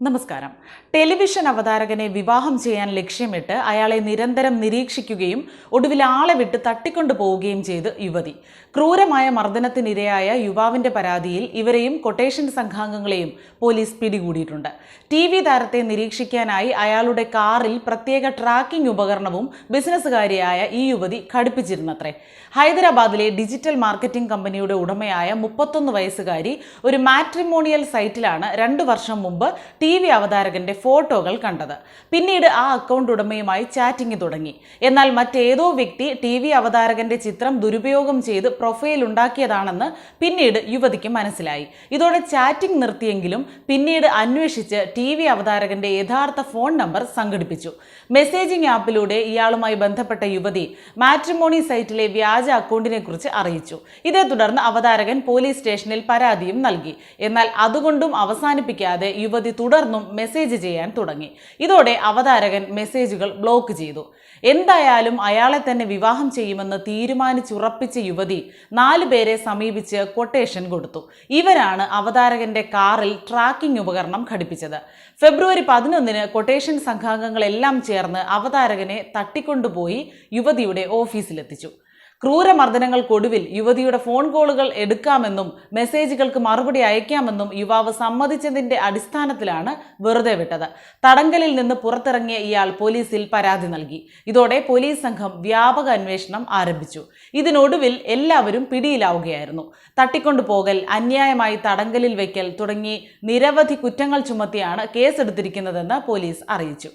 നമസ്കാരം. ടെലിവിഷൻ അവതാരകനെ വിവാഹം ചെയ്യാൻ ലക്ഷ്യമിട്ട് അയാളെ നിരന്തരം നിരീക്ഷിക്കുകയും ഒടുവിൽ ആളെ വിട്ട് തട്ടിക്കൊണ്ടു പോവുകയും ചെയ്ത് യുവതി. ക്രൂരമായ മർദ്ദനത്തിനിരയായ യുവാവിന്റെ പരാതിയിൽ ഇവരെയും കൊട്ടേഷൻ സംഘാംഗങ്ങളെയും പോലീസ് പിടികൂടിയിട്ടുണ്ട്. ടി വി താരത്തെ നിരീക്ഷിക്കാനായി അയാളുടെ കാറിൽ പ്രത്യേക ട്രാക്കിംഗ് ഉപകരണവും ബിസിനസ്സുകാരിയായ ഈ യുവതി ഘടിപ്പിച്ചിരുന്നത്രേ. ഹൈദരാബാദിലെ ഡിജിറ്റൽ മാർക്കറ്റിംഗ് കമ്പനിയുടെ ഉടമയായ മുപ്പത്തൊന്ന് വയസ്സുകാരി ഒരു മാട്രിമോണിയൽ സൈറ്റിലാണ് രണ്ടു വർഷം മുമ്പ് വി അവതാരകന്റെ ഫോട്ടോകൾ കണ്ടത്. പിന്നീട് ആ അക്കൗണ്ട് ഉടമയുമായി ചാറ്റിംഗ് തുടങ്ങി. എന്നാൽ മറ്റേതോ വ്യക്തി ടി വി അവതാരകന്റെ ചിത്രം ദുരുപയോഗം ചെയ്ത് പ്രൊഫൈൽ ഉണ്ടാക്കിയതാണെന്ന് പിന്നീട് യുവതിക്ക് മനസ്സിലായി. ഇതോടെ ചാറ്റിംഗ് നിർത്തിയെങ്കിലും പിന്നീട് അന്വേഷിച്ച് ടി വി അവതാരകന്റെ യഥാർത്ഥ ഫോൺ നമ്പർ സംഘടിപ്പിച്ചു. മെസ്സേജിംഗ് ആപ്പിലൂടെ ഇയാളുമായി ബന്ധപ്പെട്ട യുവതി മാട്രിമോണി സൈറ്റിലെ വ്യാജ അക്കൗണ്ടിനെ കുറിച്ച് അറിയിച്ചു. ഇതേ തുടർന്ന് അവതാരകൻ പോലീസ് സ്റ്റേഷനിൽ പരാതിയും നൽകി. എന്നാൽ അതുകൊണ്ടും അവസാനിപ്പിക്കാതെ യുവതി തുടർന്നും മെസ്സേജ് ചെയ്യാൻ തുടങ്ങി. ഇതോടെ അവതാരകൻ മെസ്സേജുകൾ ബ്ലോക്ക് ചെയ്തു. എന്തായാലും അയാളെ തന്നെ വിവാഹം ചെയ്യുമെന്ന് തീരുമാനിച്ചുറപ്പിച്ച യുവതി നാലു പേരെ സമീപിച്ച് കൊട്ടേഷൻ കൊടുത്തു. ഇവരാണ് അവതാരകന്റെ കാറിൽ ട്രാക്കിംഗ് ഉപകരണം ഘടിപ്പിച്ചത്. ഫെബ്രുവരി പതിനൊന്നിന് കൊട്ടേഷൻ സംഘാംഗങ്ങളെല്ലാം ചേർന്ന് അവതാരകനെ തട്ടിക്കൊണ്ടുപോയി യുവതിയുടെ ഓഫീസിലെത്തിച്ചു. ക്രൂരമർദ്ദനങ്ങൾക്കൊടുവിൽ യുവതിയുടെ ഫോൺ കോളുകൾ എടുക്കാമെന്നും മെസ്സേജുകൾക്ക് മറുപടി അയക്കാമെന്നും യുവാവ് സമ്മതിച്ചതിന്റെ അടിസ്ഥാനത്തിലാണ് വെറുതെ വിട്ടത്. തടങ്കലിൽ നിന്ന് പുറത്തിറങ്ങിയ ഇയാൾ പോലീസിൽ പരാതി നൽകി. ഇതോടെ പോലീസ് സംഘം വ്യാപക അന്വേഷണം ആരംഭിച്ചു. ഇതിനൊടുവിൽ എല്ലാവരും പിടിയിലാവുകയായിരുന്നു. തട്ടിക്കൊണ്ടുപോകൽ അന്യായമായി തടങ്കലിൽ വയ്ക്കൽ തുടങ്ങി നിരവധി കുറ്റങ്ങൾ ചുമത്തിയാണ് കേസെടുത്തിരിക്കുന്നതെന്ന് പോലീസ് അറിയിച്ചു.